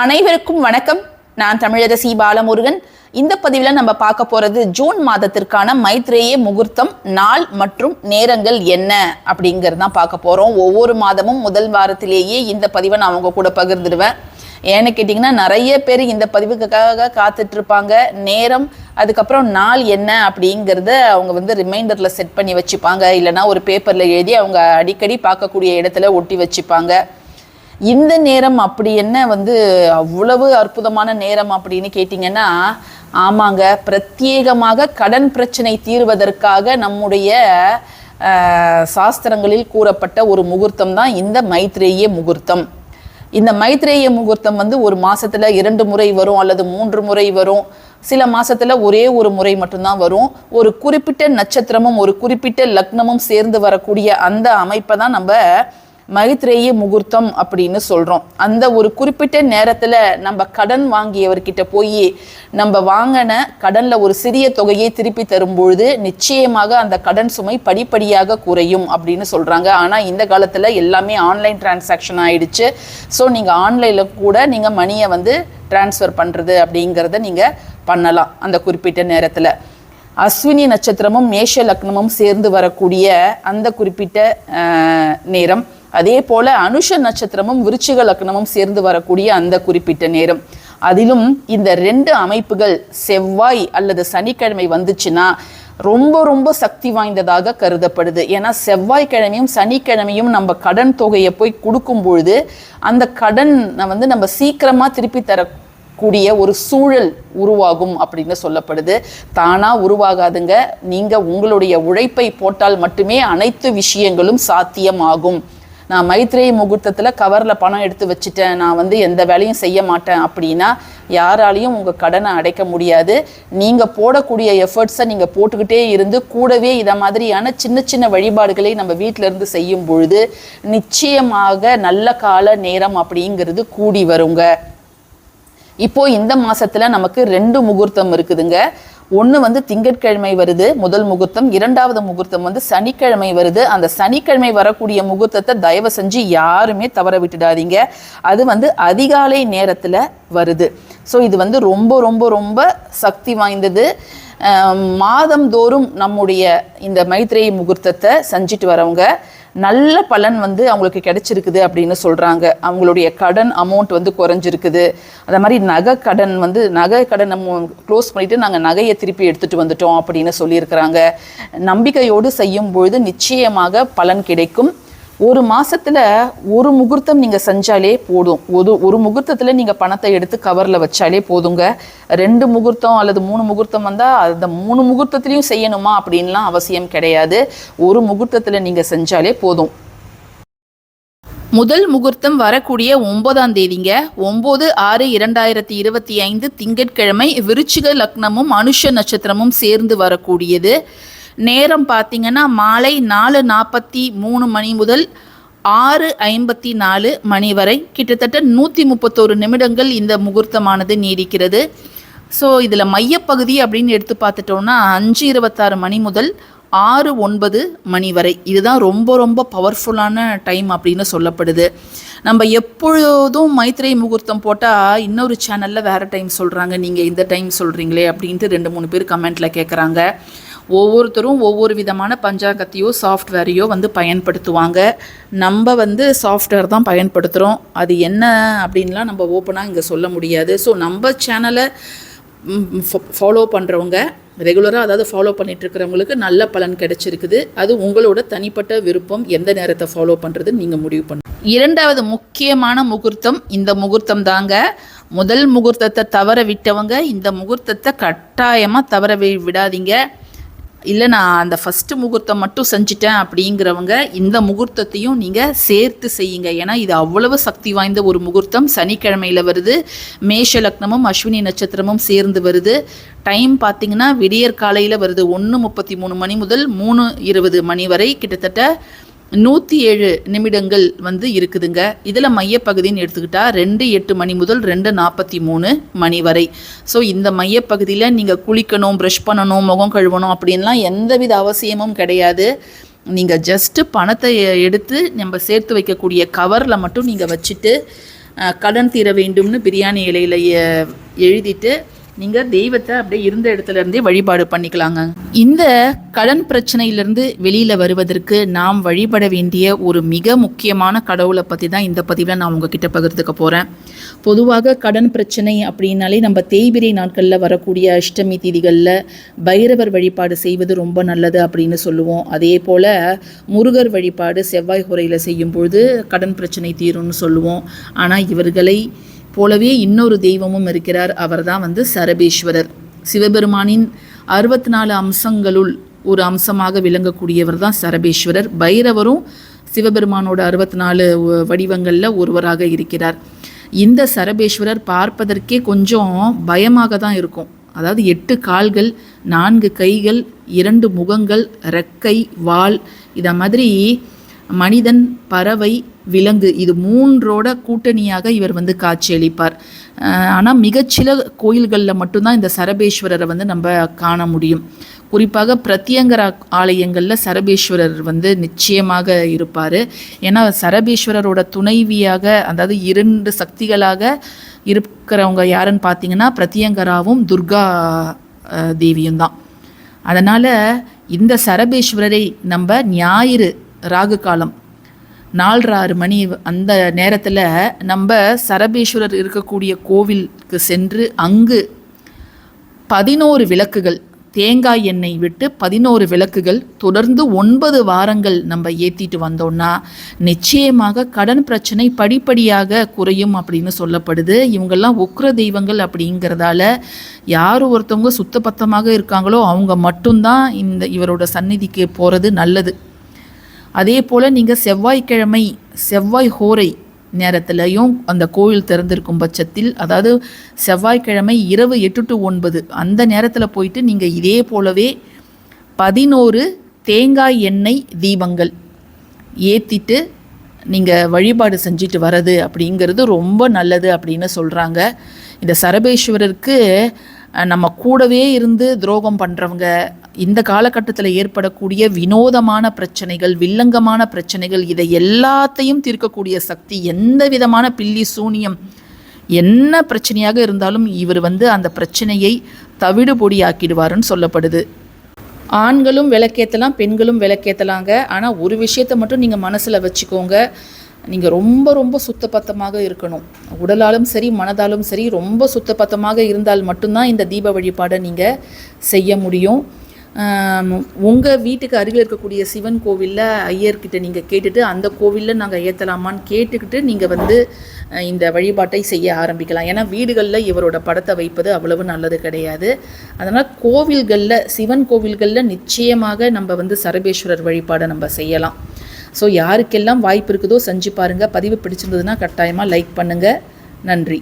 அனைவருக்கும் வணக்கம். நான் தமிழரசி பாலமுருகன். இந்த பதிவில் நம்ம பார்க்க போறது ஜூன் மாதத்திற்கான மைத்ரேய முகூர்த்தம் நாள் மற்றும் நேரங்கள் என்ன அப்படிங்கிறது தான் பார்க்க போறோம். ஒவ்வொரு மாதமும் முதல் வாரத்திலேயே இந்த பதிவை நான் அவங்க கூட பகிர்ந்துடுவேன். ஏன்னு கேட்டிங்கன்னா நிறைய பேர் இந்த பதிவுக்காக காத்துட்டு இருப்பாங்க நேரம் அதுக்கப்புறம் நாள் என்ன அப்படிங்கிறத அவங்க வந்து ரிமைண்டரில் செட் பண்ணி வச்சுப்பாங்க. இல்லைன்னா ஒரு பேப்பரில் எழுதி அவங்க அடிக்கடி பார்க்கக்கூடிய இடத்துல ஒட்டி வச்சுப்பாங்க. இந்த நேரம் அப்படி என்ன வந்து அவ்வளவு அற்புதமான நேரம் அப்படின்னு கேட்டிங்கன்னா ஆமாங்க பிரத்யேகமாக கடன் பிரச்சனை தீர்வதற்காக நம்முடைய சாஸ்திரங்களில் கூறப்பட்ட ஒரு முகூர்த்தம் தான் இந்த மைத்ரேய முகூர்த்தம். இந்த மைத்ரேய முகூர்த்தம் வந்து ஒரு மாதத்தில் இரண்டு முறை வரும் அல்லது மூன்று முறை வரும். சில மாதத்தில் ஒரே ஒரு முறை மட்டும்தான் வரும். ஒரு குறிப்பிட்ட நட்சத்திரமும் ஒரு குறிப்பிட்ட லக்னமும் சேர்ந்து வரக்கூடிய அந்த அமைப்பை தான் நம்ம மைத்ரேய முகூர்த்தம் அப்படின்னு சொல்றோம். அந்த ஒரு குறிப்பிட்ட நேரத்துல நம்ம கடன் வாங்கியவர்கிட்ட போய் நம்ம வாங்கின கடன்ல ஒரு சிறிய தொகையை திருப்பி தரும்பொழுது நிச்சயமாக அந்த கடன் சுமை படிப்படியாக குறையும் அப்படின்னு சொல்றாங்க. ஆனா இந்த காலத்துல எல்லாமே ஆன்லைன் டிரான்சாக்ஷன் ஆயிடுச்சு. ஸோ நீங்க ஆன்லைன்ல கூட நீங்க மணியை வந்து டிரான்ஸ்ஃபர் பண்றது அப்படிங்கிறத நீங்க பண்ணலாம் அந்த குறிப்பிட்ட நேரத்துல. அஸ்வினி நட்சத்திரமும் மேஷ லக்னமும் சேர்ந்து வரக்கூடிய அந்த குறிப்பிட்ட நேரம். அதே போல அனுஷ நட்சத்திரமும் விருச்சிக லக்னமும் சேர்ந்து வரக்கூடிய அந்த குறிப்பிட்ட நேரம். அதிலும் இந்த ரெண்டு அமைப்புகள் செவ்வாய் அல்லது சனிக்கிழமை வந்துச்சுன்னா ரொம்ப ரொம்ப சக்தி வாய்ந்ததாக கருதப்படுது. ஏன்னா செவ்வாய்க்கிழமையும் சனிக்கிழமையும் நம்ம கடன் தொகையை போய் கொடுக்கும் பொழுது அந்த கடன் வந்து நம்ம சீக்கிரமா திருப்பி தர கூடிய ஒரு சூழல் உருவாகும் அப்படின்னு சொல்லப்படுது. தானா உருவாகாதுங்க. நீங்க உங்களுடைய உழைப்பை போட்டால் மட்டுமே அனைத்து விஷயங்களும் சாத்தியமாகும். நான் மைத்ரேய முகூர்த்தத்தில் கவரில் பணம் எடுத்து வச்சுட்டேன். நான் வந்து எந்த வேலையும் செய்ய மாட்டேன் அப்படின்னா யாராலையும் உங்கள் கடனை அடைக்க முடியாது. நீங்கள் போடக்கூடிய எஃபர்ட்ஸை நீங்கள் போட்டுக்கிட்டே இருந்து கூடவே இதை மாதிரியான சின்ன சின்ன வழிபாடுகளை நம்ம வீட்டிலேருந்து இருந்து செய்யும் பொழுது நிச்சயமாக நல்ல கால நேரம் அப்படிங்கிறது கூடி வருங்க. இப்போ இந்த மாசத்துல நமக்கு ரெண்டு முகூர்த்தம் இருக்குதுங்க. ஒன்று வந்து திங்கட்கிழமை வருது முதல் முகூர்த்தம். இரண்டாவது முகூர்த்தம் வந்து சனிக்கிழமை வருது. அந்த சனிக்கிழமை வரக்கூடிய முகூர்த்தத்தை தயவு செஞ்சு யாருமே தவற விட்டுடாதீங்க. அது வந்து அதிகாலை நேரத்தில் வருது. ஸோ இது வந்து ரொம்ப ரொம்ப ரொம்ப சக்தி வாய்ந்தது. அஹ் மாதந்தோறும் நம்முடைய இந்த மைத்ரேயி முகூர்த்தத்தை செஞ்சுட்டு வரவங்க நல்ல பலன் வந்து அவங்களுக்கு கிடைச்சிருக்குது அப்படின்னு சொல்கிறாங்க அவங்களுடைய கடன் அமௌண்ட் வந்து குறைஞ்சிருக்குது. அதே மாதிரி நகை கடன் வந்து நகை கடன் நம்ம க்ளோஸ் பண்ணிவிட்டு நாங்கள் நகையை திருப்பி எடுத்துகிட்டு வந்துட்டோம் அப்படின்னு சொல்லியிருக்கிறாங்க. நம்பிக்கையோடு செய்யும் பொழுது நிச்சயமாக பலன் கிடைக்கும். ஒரு மாதத்தில் ஒரு முகூர்த்தம் நீங்கள் செஞ்சாலே போதும். ஒரு ஒரு முகூர்த்தத்தில் நீங்கள் பணத்தை எடுத்து கவரில் வச்சாலே போதுங்க. ரெண்டு முகூர்த்தம் அல்லது மூணு முகூர்த்தம் வந்தால் அந்த மூணு முகூர்த்தத்துலேயும் செய்யணுமா அப்படின்லாம் அவசியம் கிடையாது. ஒரு முகூர்த்தத்தில் நீங்கள் செஞ்சாலே போதும். முதல் முகூர்த்தம் வரக்கூடிய ஒன்பதாம் தேதிங்க. ஒம்பது ஆறு இரண்டாயிரத்தி இருபத்தி ஐந்து திங்கட்கிழமை விருச்சிக லக்னமும் அனுஷ நட்சத்திரமும் சேர்ந்து வரக்கூடியது. நேரம் பார்த்தீங்கன்னா மாலை நாலு நாற்பத்தி மூணு மணி முதல் ஆறு ஐம்பத்தி நாலு மணி வரை. கிட்டத்தட்ட நூற்றி முப்பத்தோரு நிமிடங்கள் இந்த முகூர்த்தமானது நீடிக்கிறது. ஸோ இதில் மையப்பகுதி அப்படின்னு எடுத்து பார்த்துட்டோம்னா அஞ்சு இருபத்தாறு மணி முதல் ஆறு ஒன்பது மணி வரை. இதுதான் ரொம்ப ரொம்ப பவர்ஃபுல்லான டைம் அப்படின்னு சொல்லப்படுது. நம்ம எப்பொழுதும் மைத்ரேய முகூர்த்தம் போட்டால் இன்னொரு சேனலில் வேறு டைம் சொல்கிறாங்க நீங்கள் இந்த டைம் சொல்கிறீங்களே அப்படின்ட்டு ரெண்டு மூணு பேர் கமெண்ட்டில் கேட்குறாங்க ஒவ்வொருத்தரும் ஒவ்வொரு விதமான பஞ்சாங்கத்தையோ சாஃப்ட்வேரையோ வந்து பயன்படுத்துவாங்க. நம்ம வந்து சாஃப்ட்வேர் தான் பயன்படுத்துகிறோம் அது என்ன அப்படின்லாம் நம்ம ஓப்பனாக இங்கே சொல்ல முடியாது. ஸோ நம்ம சேனலை ஃபாலோ பண்ணுறவங்க ரெகுலராக அதாவது ஃபாலோ பண்ணிட்டு இருக்கிறவங்களுக்கு நல்ல பலன் கிடைச்சிருக்குது. அது உங்களோட தனிப்பட்ட விருப்பம் எந்த நேரத்தை ஃபாலோ பண்ணுறதுன்னு நீங்கள் முடிவு பண்ணு. இரண்டாவது முக்கியமான முகூர்த்தம் இந்த முகூர்த்தம் தாங்க. முதல் முகூர்த்தத்தை தவற விட்டவங்க இந்த முகூர்த்தத்தை கட்டாயமாக தவற வி விடாதீங்க. இல்லை நான் அந்த ஃபஸ்ட்டு முகூர்த்தம் மட்டும் செஞ்சிட்டேன் அப்படிங்கிறவங்க இந்த முகூர்த்தத்தையும் நீங்கள் சேர்த்து செய்யுங்க. ஏன்னா இது அவ்வளவு சக்தி வாய்ந்த ஒரு முகூர்த்தம். சனிக்கிழமையில் வருது மேஷ லக்னமும் அஸ்வினி நட்சத்திரமும் சேர்ந்து வருது. டைம் பார்த்தீங்கன்னா விடியற் காலையில் வருது ஒன்று முப்பத்தி மூணு மணி முதல் மூணு இருபது மணி வரை கிட்டத்தட்ட நூற்றி ஏழு நிமிடங்கள் வந்து இருக்குதுங்க. இதில் மையப்பகுதின்னு எடுத்துக்கிட்டால் ரெண்டு எட்டு மணி முதல் ரெண்டு நாற்பத்தி மூணு மணி வரை. ஸோ இந்த மையப்பகுதியில் நீங்கள் குளிக்கணும் ப்ரஷ் பண்ணணும் முகம் கழுவணும் அப்படின்லாம் எந்தவித அவசியமும் கிடையாது. நீங்கள் ஜஸ்ட்டு பணத்தை எடுத்து நம்ம சேர்த்து வைக்கக்கூடிய கவரில் மட்டும் நீங்கள் வச்சுட்டு கடன் தீர வேண்டும்னு பிரியாணி இலையில எழுதிட்டு நீங்கள் தெய்வத்தை அப்படியே இருந்த இடத்துல இருந்தே வழிபாடு பண்ணிக்கலாங்க. இந்த கடன் பிரச்சனையிலிருந்து வெளியில் வருவதற்கு நாம் வழிபட வேண்டிய ஒரு மிக முக்கியமான கடவுளை பற்றி தான் இந்த பதிவில் நான் உங்ககிட்ட பகிர்ந்துக்க போகிறேன் பொதுவாக கடன் பிரச்சனை அப்படின்னாலே நம்ம தேய்பிரை நாட்களில் வரக்கூடிய அஷ்டமி திதிகளில் பைரவர் வழிபாடு செய்வது ரொம்ப நல்லது அப்படின்னு சொல்லுவோம். அதே போல் முருகர் வழிபாடு செவ்வாய் குறையில் செய்யும் பொழுது கடன் பிரச்சனை தீரும்னு சொல்லுவோம். ஆனால் இவர்களை போலவே இன்னொரு தெய்வமும் இருக்கிறார். அவர்தான் வந்து சரபேஸ்வரர். சிவபெருமானின் அறுபத்தி நாலு அம்சங்களுள் ஒரு அம்சமாக விளங்கக்கூடியவர் தான் சரபேஸ்வரர். பைரவரும் சிவபெருமானோட அறுபத்தி நாலு வடிவங்களில் ஒருவராக இருக்கிறார். இந்த சரபேஸ்வரர் பார்ப்பதற்கே கொஞ்சம் பயமாக தான் இருக்கும். அதாவது எட்டு கால்கள் நான்கு கைகள் இரண்டு முகங்கள் ரெக்கை வால் இதை மாதிரி மனிதன் பறவை விலங்கு இது மூன்றோட கூட்டணியாக இவர் வந்து காட்சியளிப்பார். ஆனால் மிகச்சில கோயில்களில் மட்டும்தான் இந்த சரபேஸ்வரரை வந்து நம்ம காண முடியும். குறிப்பாக பிரத்யங்கர ஆலயங்களில் சரபேஸ்வரர் வந்து நிச்சயமாக இருப்பார். ஏன்னா சரபேஸ்வரரோட துணைவியாக அதாவது இரண்டு சக்திகளாக இருக்கிறவங்க யாருன்னு பார்த்தீங்கன்னா பிரத்யங்கராவும் துர்கா தேவியும் தான். அதனால் இந்த சரபேஸ்வரரை நம்ம ஞாயிறு ராகு காலம் நாலரை ஆறு மணி அந்த நேரத்தில் நம்ம சரபேஸ்வரர் இருக்கக்கூடிய கோவிலுக்கு சென்று அங்கு பதினோரு விளக்குகள் தேங்காய் எண்ணெய் விட்டு பதினோரு விளக்குகள் தொடர்ந்து ஒன்பது வாரங்கள் நம்ம ஏற்றிட்டு வந்தோம்னா நிச்சயமாக கடன் பிரச்சனை படிப்படியாக குறையும் அப்படின்னு சொல்லப்படுது. இவங்கெல்லாம் உக்ர தெய்வங்கள் அப்படிங்கிறதால யார் ஒருத்தவங்க சுத்தபத்தமாக இருக்காங்களோ அவங்க மட்டும்தான் இந்த இவரோட சந்நிதிக்கு போகிறது நல்லது. அதே போல் நீங்கள் செவ்வாய்க்கிழமை செவ்வாய் ஹோரை நேரத்துலையும் அந்த கோயில் திறந்திருக்கும் பட்சத்தில் அதாவது செவ்வாய்க்கிழமை இரவு எட்டு டு ஒன்பது அந்த நேரத்தில் போயிட்டு நீங்கள் இதே போலவே பதினோரு தேங்காய் எண்ணெய் தீபங்கள் ஏற்றிட்டு நீங்கள் வழிபாடு செஞ்சுட்டு வர்றது அப்படிங்கிறது ரொம்ப நல்லது அப்படின்னு சொல்கிறாங்க இந்த சரபேஸ்வரருக்கு நம்ம கூடவே இருந்து துரோகம் பண்ணுறவங்க இந்த காலகட்டத்தில் ஏற்படக்கூடிய வினோதமான பிரச்சனைகள் வில்லங்கமான பிரச்சனைகள் இதை எல்லாத்தையும் தீர்க்கக்கூடிய சக்தி எந்த விதமான பில்லி சூனியம் என்ன பிரச்சனையாக இருந்தாலும் இவர் வந்து அந்த பிரச்சனையை தவிடு பொடியாக்கிடுவாருன்னு சொல்லப்படுது. ஆண்களும் விளக்கேற்றலாம் பெண்களும் விளக்கேற்றலாங்க ஆனால் ஒரு விஷயத்தை மட்டும் நீங்கள் மனசில் வச்சுக்கோங்க. நீங்கள் ரொம்ப ரொம்ப சுத்தபத்தமாக இருக்கணும். உடலாலும் சரி மனதாலும் சரி ரொம்ப சுத்தபத்தமாக இருந்தால் மட்டும்தான் இந்த தீப வழிபாடை நீங்கள் செய்ய முடியும். உங்கள் வீட்டுக்கு அருகில் இருக்கக்கூடிய சிவன் கோவிலில் ஐயர்கிட்ட நீங்கள் கேட்டுட்டு அந்த கோவிலில் நாங்கள் ஏற்றலாமான்னு கேட்டுக்கிட்டு நீங்கள் வந்து இந்த வழிபாட்டை செய்ய ஆரம்பிக்கலாம். ஏன்னா வீடுகளில் இவரோட படத்தை வைப்பது அவ்வளவு நல்லது கிடையாது. அதனால் கோவில்களில் சிவன் கோவில்களில் நிச்சயமாக நம்ம வந்து சரபேஸ்வரர் வழிபாடை நம்ம செய்யலாம். ஸோ யாருக்கெல்லாம் வாய்ப்பு இருக்குதோ செஞ்சு பாருங்கள் பதிவு பிடிச்சிருந்ததுன்னா கட்டாயமாக லைக் பண்ணுங்கள் நன்றி.